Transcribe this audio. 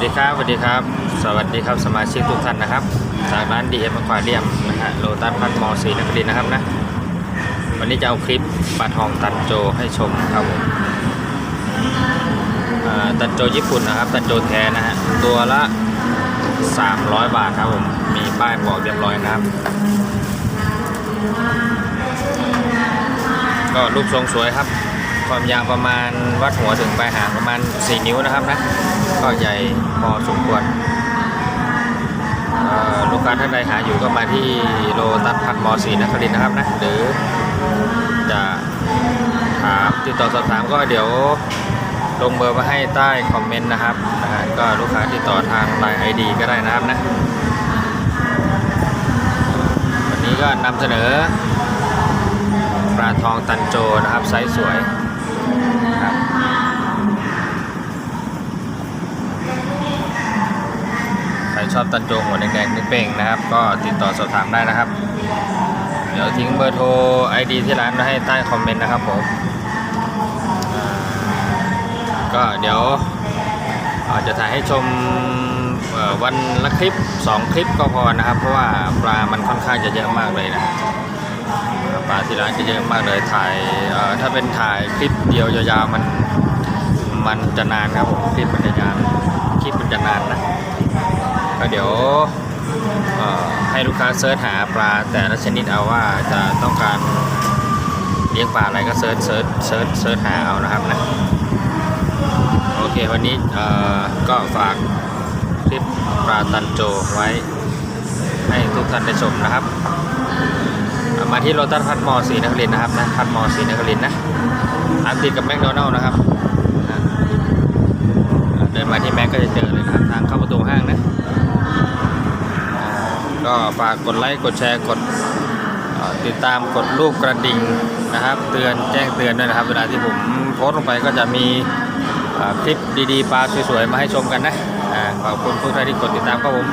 วัสดีครับสวัสดีครับ สวัสดีครับสมาชิกทุกท่านนะครับ จากร้านดีเอ็มควาเรียมนะฮะโลตัสพัทมอสีนครินทร์นะครับนะวันนี้จะเอาคลิปปลาทองตันโจให้ชมครับผมอ่าตันโจญี่ปุ่นนะครับ ตันโจแท้นะฮะตัวละ 300 บาทครับผมมีป้ายบอกเรียบร้อยนะครับ ก็รูปทรงสวยครับ ความยาวประมาณวัดหัวถึงปลายหางประมาณ 4 นิ้วนะครับนะ ก็ใหญ่พอสมควรลูกค้าท่านใดหาอยู่ก็มาที่โลตัสพัทมอสีนครินทร์นะครับนะ หรือจะถามติดต่อสอบถามก็เดี๋ยวลงเบอร์มาให้ใต้คอมเมนต์นะครับนะก็ลูกค้าติดต่อทางไลน์ไอดีก็ได้นะครับนะ วันนี้ก็นำเสนอปลาทองตันโจนะครับไซส์สวย ชอบตันโจหัวแดงๆนึกเป่งนะครับ ก็ติดต่อสอบถามได้นะครับ เดี๋ยวทิ้งเบอร์โทร ID ที่ร้านไว้ให้ใต้คอมเมนต์นะครับผมก็เดี๋ยวอาจจะถ่ายให้ชมวันละคลิป 2 คลิปก็พอนะครับ เพราะว่าปลามันค่อนข้างจะเยอะมากเลยนะปลาที่ร้านจะเยอะมากเลยถ่ายถ้าเป็นถ่ายคลิปเดียวยาวๆมันมันจะนานครับผมคลิปมันจะยาวคลิปมันจะนานนะ ก็เดี๋ยวให้ลูกค้าเซิร์ชหาปลาแต่ละชนิดเอาว่าจะต้องการเลี้ยงปลาอะไรก็เซิร์ชเซิร์ชเซิร์ชเซิร์ชหาเอานะครับนะโอเควันนี้ก็ฝากคลิปปลาตันโจไว้ให้ทุกท่านได้ชมนะครับ มาที่โรตัสพัทมอสีนครินนะครับนะพัทมอสีนครินนะตามติดกับแมคโดนัลล์นะครับเดินมาที่แม็กก็จะเจอเลยนะครับทางเข้าประตูห้างนะ ก็ฝากกดไลค์กดแชร์กดติดตามกดรูปกระดิ่งนะครับ เตือนแจ้งเตือนด้วยนะครับ เวลาที่ผมโพสต์ลงไปก็จะมีคลิปดีๆปลาสวยๆมาให้ชมกันนะอ่าขอบคุณทุกท่านที่กดติดตามครับผม